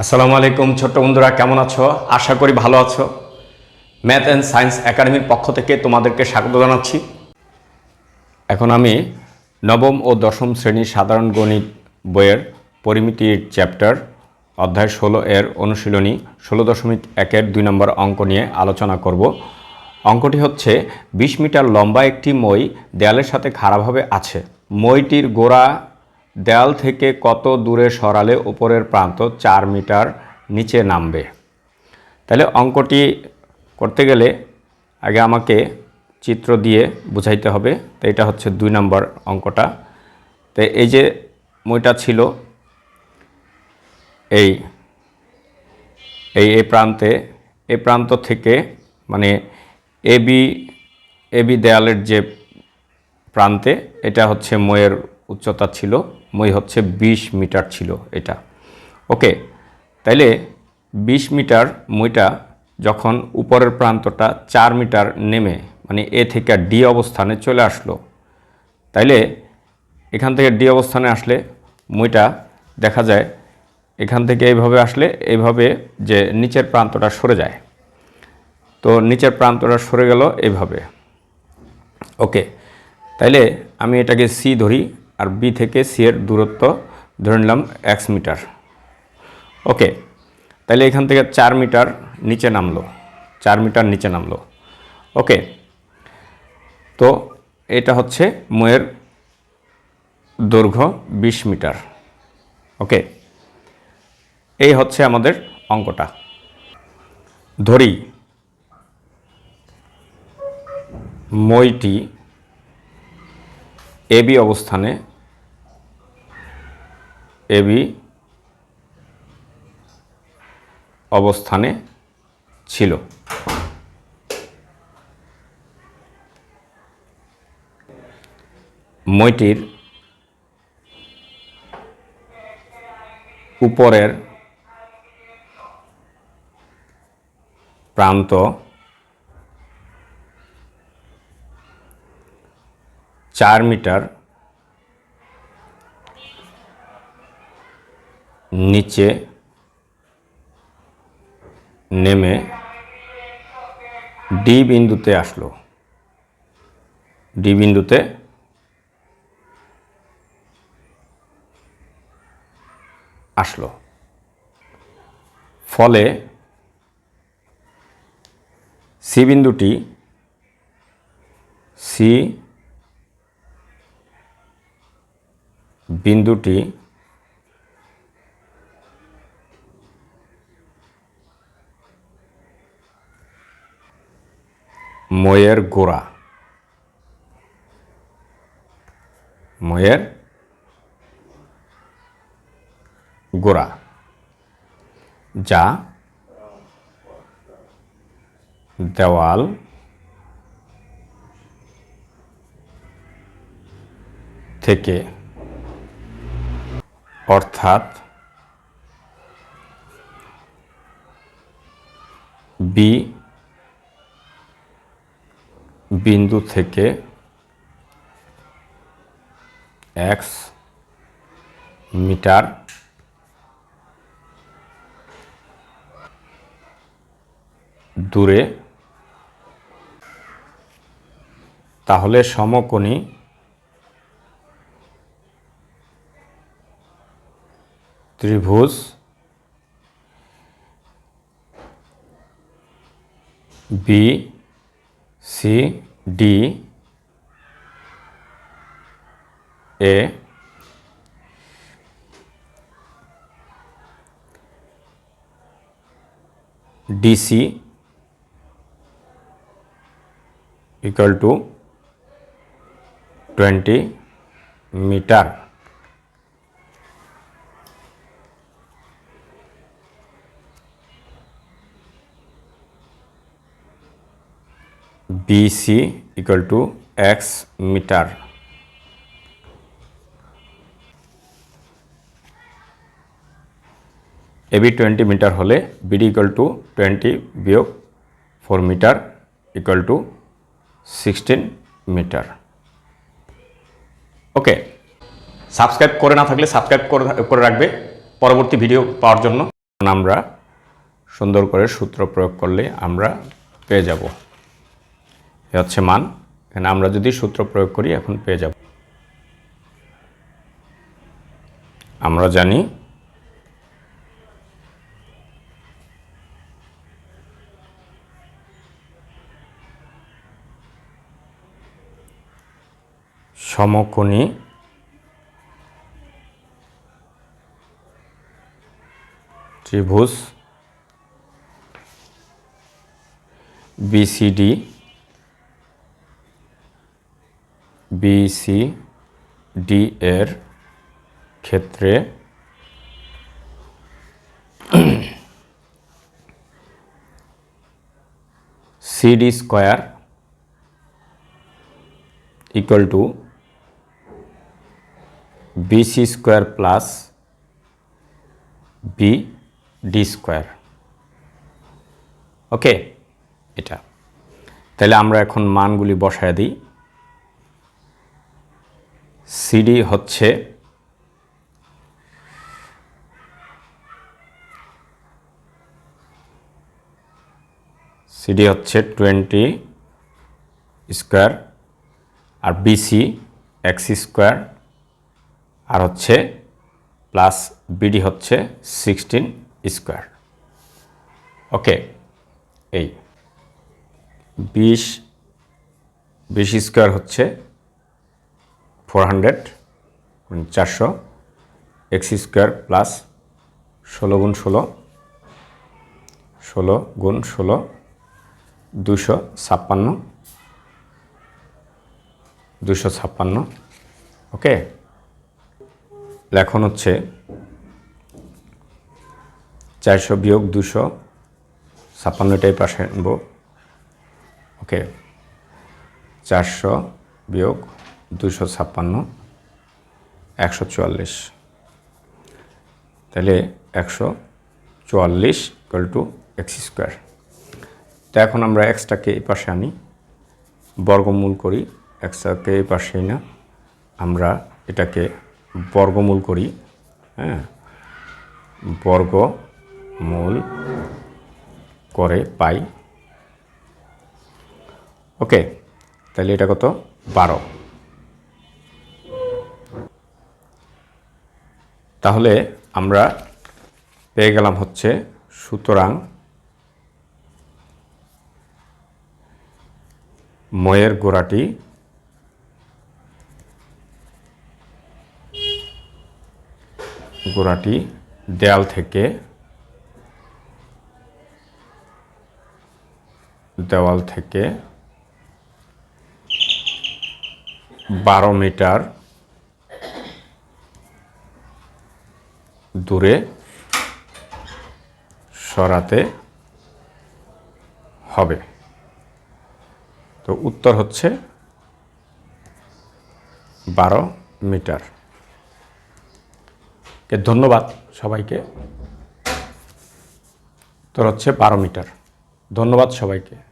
আসসালামু আলাইকুম ছোট্ট বন্ধুরা, কেমন আছো? আশা করি ভালো আছো। ম্যাথ অ্যান্ড সায়েন্স একাডেমির পক্ষ থেকে তোমাদেরকে স্বাগত জানাচ্ছি। এখন আমি নবম ও দশম শ্রেণির সাধারণ গণিত বইয়ের পরিমিতির চ্যাপ্টার অধ্যায় ষোলো এর অনুশীলনী ষোলো দশমিক একের দুই নম্বর অঙ্ক নিয়ে আলোচনা করব। অঙ্কটি হচ্ছে, বিশ মিটার লম্বা একটি মই দেয়ালের সাথে খাড়াভাবে আছে। মইটির গোড়া দেয়াল থেকে কত দূরে সরালে উপরের প্রান্ত চার মিটার নিচে নামবে? তাহলে অঙ্কটি করতে গেলে আগে আমাকে চিত্র দিয়ে বুঝাইতে হবে। তো এটা হচ্ছে দুই নম্বর অঙ্কটা। তো এই যে মইটা ছিল, এই এই এই প্রান্তে এ প্রান্ত থেকে মানে এবি এবি দেয়ালের যে প্রান্তে, এটা হচ্ছে মইয়ের উচ্চতা ছিল, মই হচ্ছে ২০ মিটার ছিল এটা। ওকে, তাইলে ২০ মিটার মইটা যখন উপরের প্রান্তটা চার মিটার নেমে মানে এ থেকে ডি অবস্থানে চলে আসলো, তাইলে এখান থেকে ডি অবস্থানে আসলে মইটা দেখা যায় এখান থেকে এইভাবে আসলে এইভাবে যে নিচের প্রান্তটা সরে যায়। তো নিচের প্রান্তটা সরে গেল এইভাবে ওকে, তাইলে আমি এটাকে সি ধরি আর বি থেকে সি এর দূরত্ব ধরে নিলাম এক্স মিটার। ওকে তাইলে এখান থেকে চার মিটার নিচে নামলো। চার মিটার নিচে নামলো। ওকে তো এটা হচ্ছে ময়ের দৈর্ঘ্য বিশ মিটার। ওকে এই হচ্ছে আমাদের অঙ্কটা। ধরি, মইটি এবি অবস্থানে এবি অবস্থানে ছিল। মইটির উপরের প্রান্ত চার মিটার নিচে নেমে ডি বিন্দুতে আসলো। ডি বিন্দুতে আসলো। ফলে সি বিন্দুটি সি বিন্দুটি ময়ের গোড়া। ময়ের গোড়া যা দেওয়াল থেকে অর্থাৎ বি বিন্দু থেকে এক্স মিটার দূরে তাহলে সমকোণী ত্রিভুজ B C D A DC equal to 20 metre BC equal to x metre AB twenty metre হলে বিডি ইকুয়াল টু টোয়েন্টি বিয়োগ four metre equal to sixteen metre okay subscribe করে না থাকলে সাবস্ক্রাইব করে করে রাখবে। পরবর্তী ভিডিও পাওয়ার জন্য। আমরা সুন্দর করে সূত্র প্রয়োগ করলে আমরা পেয়ে যাব। এ হচ্ছে মান। এখানে আমরা যদি সূত্র প্রয়োগ করি, এখন পেয়ে যাব। আমরা জানি সমকোণী ত্রিভুজ বিসিডি বিসিডি এর ক্ষেত্রে CD square equal to BC square plus B D square. Okay এটা। তাহলে আমরা এখন মানগুলি বসায় দিই। সিডি হচ্ছে সিডি হচ্ছে টোয়েন্টি স্কোয়ার আর বিসি এক্স স্কোয়ার আর হচ্ছে প্লাস বিডি হচ্ছে সিক্সটিন স্কোয়ার। ওকে, এই। বিশ বিশ স্কোয়ার হচ্ছে ফোর হান্ড্রেড চারশো, এক্স স্কোয়ার প্লাস ষোলো গুণ ষোলো ষোলো গুণ ষোলো, দুশো ছাপ্পান্ন দুশো ছাপ্পান্ন, ওকে? লেখন হচ্ছে চারশো বিয়োগ দুশো ছাপ্পান্নটাই পাশে নেব ওকে? চারশো বিয়োগ দুশো ছাপ্পান্ন, একশো চুয়াল্লিশ। তাহলে একশো চুয়াল্লিশ ইকুয়াল টু এক্স স্কোয়ার তো এখন আমরা এক্সটাকে এই পাশে আনি, বর্গমূল করি এক্সটাকে এই পাশেই না, আমরা এটাকে বর্গমূল করি হ্যাঁ বর্গমূল করে পাই। ওকে, তাহলে এটা কত? বারো। তাহলে আমরা পেয়ে গেলাম হচ্ছে সুতরাং ময়ের গোড়াটি গোড়াটি দেয়াল থেকে দেওয়াল থেকে বারো মিটার দূরে সরাতে হবে। তো উত্তর হচ্ছে বারো মিটার। কে, ধন্যবাদ সবাইকে। তোর হচ্ছে বারো মিটার। ধন্যবাদ সবাইকে।